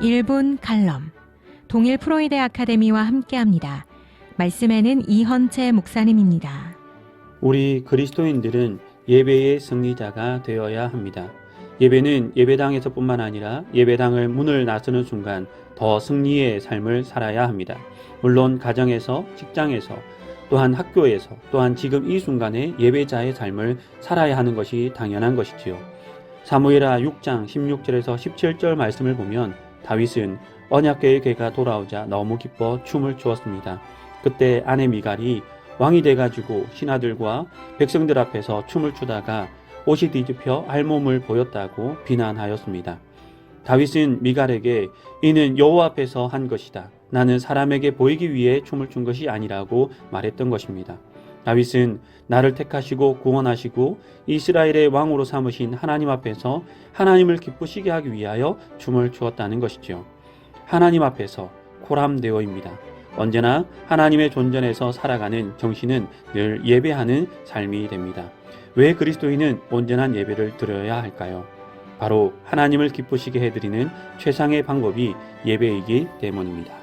1분 칼럼 동일 프로이데 아카데미와 함께합니다. 말씀에는 이헌채 목사님입니다. 우리 그리스도인들은 예배의 승리자가 되어야 합니다. 예배는 예배당에서뿐만 아니라 예배당을 문을 나서는 순간 더 승리의 삶을 살아야 합니다. 물론 가정에서, 직장에서, 또한 학교에서, 또한 지금 이 순간에 예배자의 삶을 살아야 하는 것이 당연한 것이지요. 사무엘하 6장 16절에서 17절 말씀을 보면 다윗은 언약궤의 괴가 돌아오자 너무 기뻐 춤을 추었습니다. 그때 아내 미갈이 왕이 돼가지고 신하들과 백성들 앞에서 춤을 추다가 옷이 뒤집혀 알몸을 보였다고 비난하였습니다. 다윗은 미갈에게 이는 여호와 앞에서 한 것이다. 나는 사람에게 보이기 위해 춤을 춘 것이 아니라고 말했던 것입니다. 다윗은 나를 택하시고 구원하시고 이스라엘의 왕으로 삼으신 하나님 앞에서 하나님을 기쁘시게 하기 위하여 춤을 추었다는 것이지요. 하나님 앞에서 코람데오입니다. 언제나 하나님의 존전에서 살아가는 정신은 늘 예배하는 삶이 됩니다. 왜 그리스도인은 온전한 예배를 드려야 할까요? 바로 하나님을 기쁘시게 해드리는 최상의 방법이 예배이기 때문입니다.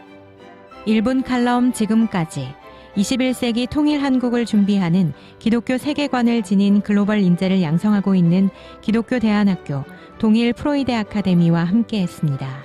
1분 칼럼 지금까지 21세기 통일 한국을 준비하는 기독교 세계관을 지닌 글로벌 인재를 양성하고 있는 기독교 대안학교 동일 프로이데 아카데미와 함께했습니다.